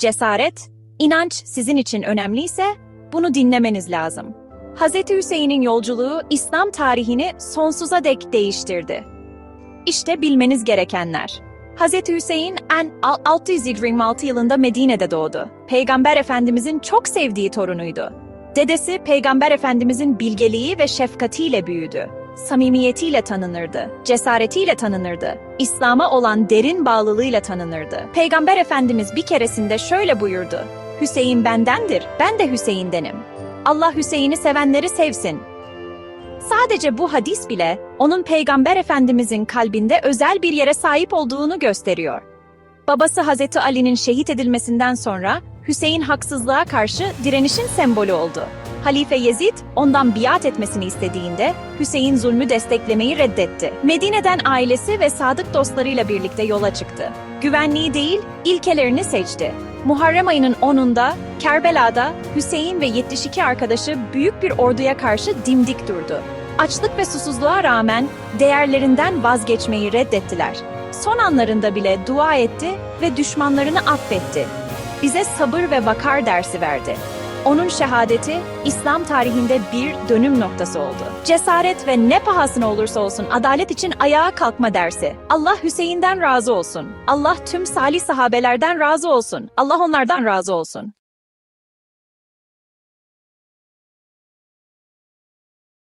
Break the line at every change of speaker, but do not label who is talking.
cesaret, inanç sizin için önemliyse bunu dinlemeniz lazım. Hz. Hüseyin'in yolculuğu İslam tarihini sonsuza dek değiştirdi. İşte bilmeniz gerekenler. Hz. Hüseyin en 626 yılında Medine'de doğdu. Peygamber Efendimizin çok sevdiği torunuydu. Dedesi Peygamber Efendimizin bilgeliği ve şefkatiyle büyüdü. Samimiyetiyle tanınırdı, cesaretiyle tanınırdı, İslam'a olan derin bağlılığıyla tanınırdı. Peygamber Efendimiz bir keresinde şöyle buyurdu. Hüseyin bendendir, ben de Hüseyin'denim. Allah Hüseyin'i sevenleri sevsin. Sadece bu hadis bile onun Peygamber Efendimizin kalbinde özel bir yere sahip olduğunu gösteriyor. Babası Hazreti Ali'nin şehit edilmesinden sonra Hüseyin haksızlığa karşı direnişin sembolü oldu. Halife Yezid ondan biat etmesini istediğinde Hüseyin zulmü desteklemeyi reddetti. Medine'den ailesi ve sadık dostlarıyla birlikte yola çıktı. Güvenliği değil, ilkelerini seçti. Muharrem ayının 10'unda Kerbela'da Hüseyin ve 72 arkadaşı büyük bir orduya karşı dimdik durdu. Açlık ve susuzluğa rağmen değerlerinden vazgeçmeyi reddettiler. Son anlarında bile dua etti ve düşmanlarını affetti. Bize sabır ve vakar dersi verdi. Onun şehadeti İslam tarihinde bir dönüm noktası oldu. Cesaret ve ne pahasına olursa olsun adalet için ayağa kalkma dersi. Allah Hüseyin'den razı olsun. Allah tüm salih sahabelerden razı olsun. Allah onlardan razı olsun.